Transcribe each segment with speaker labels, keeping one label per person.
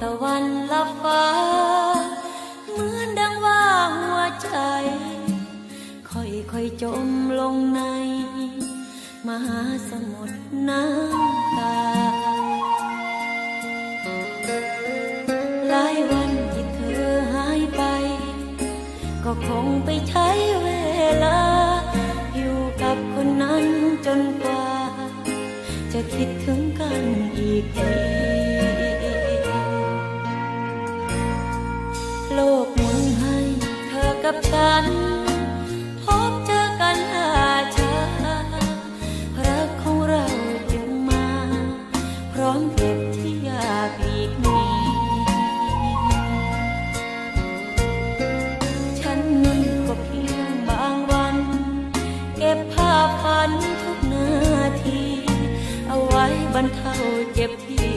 Speaker 1: ตะวันลับฟ้า เหมือนดังว่าหัวใจ ค่อยค่อยจมลงใน มหาสมุทรน้ำตา หลายวันที่เธอหายไป ก็คงไปใช้เวลา อยู่กับคนนั้นจนกว่า จะคิดถึงกันอีกที กับฉัน พบเจอกันหาช้ารักของเราจึงมา พร้อมเก็บที่อยากอีกนี้ฉันนั้นก็เพียงบางวัน เก็บภาพฝันทุกนาที เอาไว้บรรเทาเจ็บที่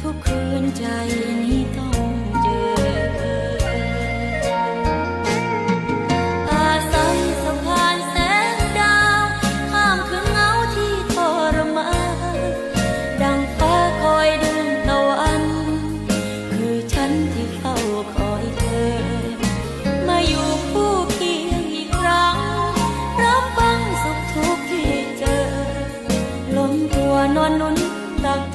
Speaker 1: ทุกคืนใจนี้ต้อง วนอนนุนตัก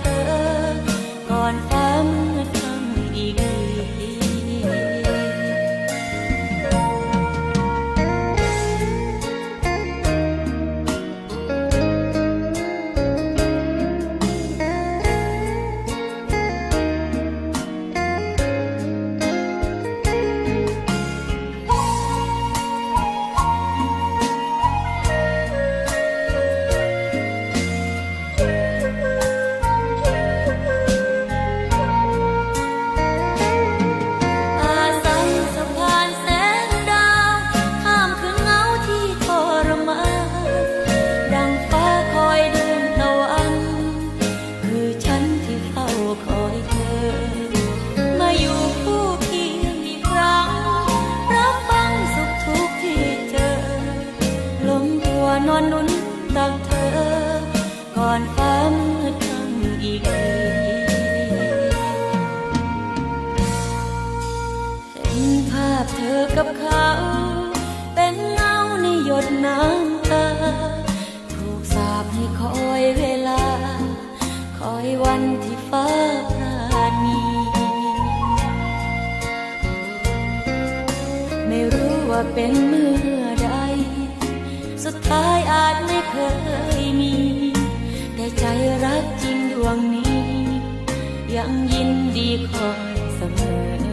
Speaker 1: อนนุนตักเธอ ก่อนฟ้ามืดค่ำอีกทีเห็นภาพเธอกับเขา เป็นเงาในหยดน้ำตา ถูกสาปให้คอยเวลา คอยวันที่ฟ้าพราณีไม่รู้ว่าเป็นเมื่อ สุดท้ายอาจไม่เคยมี แต่ใจรักจริงดวงนี้ ยังยินดีคอยเสมอ